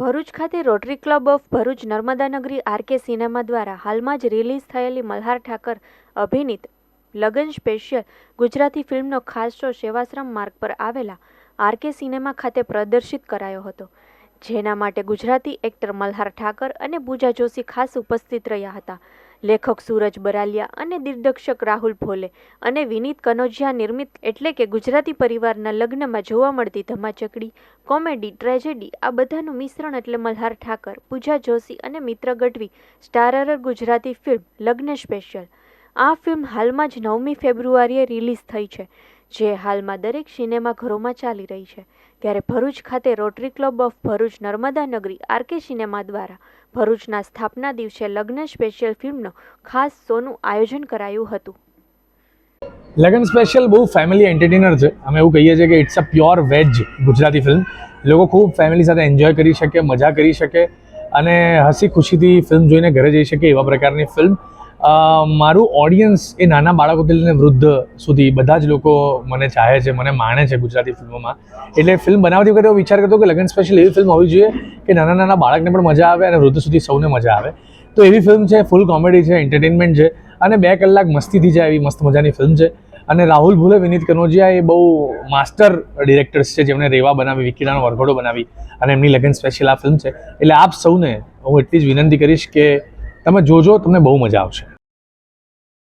ભરૂચ ખાતે rotary club of Bharuch Narmada Nagri RK cinema દ્વારા હાલમાં જ રિલીઝ થયેલી મલ્હાર ઠાકર અભિનીત લગન સ્પેશિયલ ગુજરાતી ફિલ્મનો ખાસ શો સેવાશ્રમ માર્ગ પર આવેલા આરકે સિનેમા ખાતે પ્રદર્શિત કરાયો હતો. જેના માટે ગુજરાતી એક્ટર મલ્હાર ઠાકર અને પૂજા જોશી ખાસ ઉપસ્થિત રહ્યા હતા. લેખક સૂરજ બરાલિયા અને દિગ્દર્શક રાહુલ ભોલે અને વિનીત કનોજિયા નિર્મિત એટલે કે ગુજરાતી પરિવારના લગ્નમાં જોવા મળતી ધમાચકડી, કોમેડી, ટ્રેજેડી આ બધાનું મિશ્રણ એટલે મલ્હાર ઠાકર, પૂજા જોશી અને Mitra Gadhvi starrer Gujarati film Lagna special. આ ફિલ્મ હાલમાં જ નવમી ફેબ્રુઆરીએ રિલીઝ થઈ છે. જે હાલમાં દરેક સિનેમાઘરોમાં ચાલી રહી છે. ત્યારે ભરૂચ ખાતે rotary club of Bharuch Narmada Nagari RK cinema દ્વારા ભરૂચના સ્થાપના દિવસે લગ્ન સ્પેશિયલ ફિલ્મનો ખાસ શોનું આયોજન કરાયું હતું. લગ્ન સ્પેશિયલ બહુ ફેમિલી એન્ટરટેનર છે. અમે એવું કહીએ છીએ કે it's a pure veg Gujarati film લોકો ખૂબ ફેમિલી સાથે એન્જોય કરી શકે, મજા કરી શકે અને હસી ખુશીથી ફિલ્મ જોઈને ઘરે જઈ શકે એવા પ્રકારની ફિલ્મ મારું ઓડિયન્સ એ નાના બાળકોથી લઈને વૃદ્ધ સુધી બધા જ લોકો મને ચાહે છે, મને માણે છે ગુજરાતી ફિલ્મોમાં. એટલે ફિલ્મ બનાવતી વખતે વિચાર કરતો કે લગન સ્પેશિયલ એવી ફિલ્મ હોવી જોઈએ કે નાના નાના બાળકને પણ મજા આવે અને વૃદ્ધ સુધી સૌને મજા આવે. તો એવી ફિલ્મ છે ફૂલ કોમેડી છે એન્ટરટેનમેન્ટ છે અને બે કલાક મસ્તીથી જાય એવી મસ્ત મજાની ફિલ્મ છે. અને રાહુલ ભૂલે, વિનીત કનોજિયા એ બહુ માસ્ટર ડિરેક્ટર્સ છે, જેમણે રેવા બનાવી વિકીરાનો વરઘોડો બનાવી અને એમની લગન સ્પેશિયલ આ ફિલ્મ છે. એટલે આપ સૌને હું એટલી જ વિનંતી કરીશ કે તમે જોજો તમને બહુ મજા આવશે.